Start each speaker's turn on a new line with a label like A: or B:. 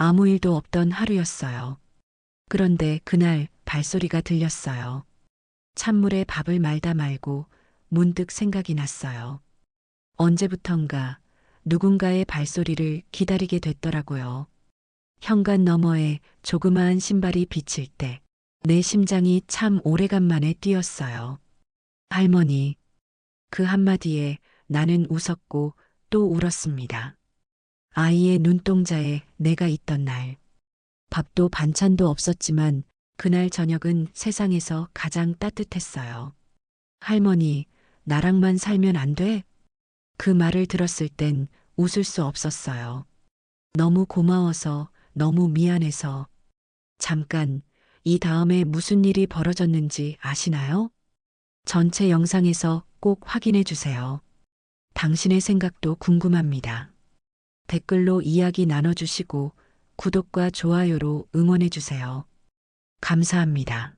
A: 아무 일도 없던 하루였어요. 그런데 그날 발소리가 들렸어요. 찬물에 밥을 말다 말고 문득 생각이 났어요. 언제부턴가 누군가의 발소리를 기다리게 됐더라고요. 현관 너머에 조그마한 신발이 비칠 때 내 심장이 참 오래간만에 뛰었어요. 할머니. 그 한마디에 나는 웃었고 또 울었습니다. 아이의 눈동자에 내가 있던 날. 밥도 반찬도 없었지만 그날 저녁은 세상에서 가장 따뜻했어요. 할머니, 나랑만 살면 안 돼? 그 말을 들었을 땐 웃을 수 없었어요. 너무 고마워서, 너무 미안해서. 잠깐, 이 다음에 무슨 일이 벌어졌는지 아시나요? 전체 영상에서 꼭 확인해 주세요. 당신의 생각도 궁금합니다. 댓글로 이야기 나눠주시고 구독과 좋아요로 응원해 주세요. 감사합니다.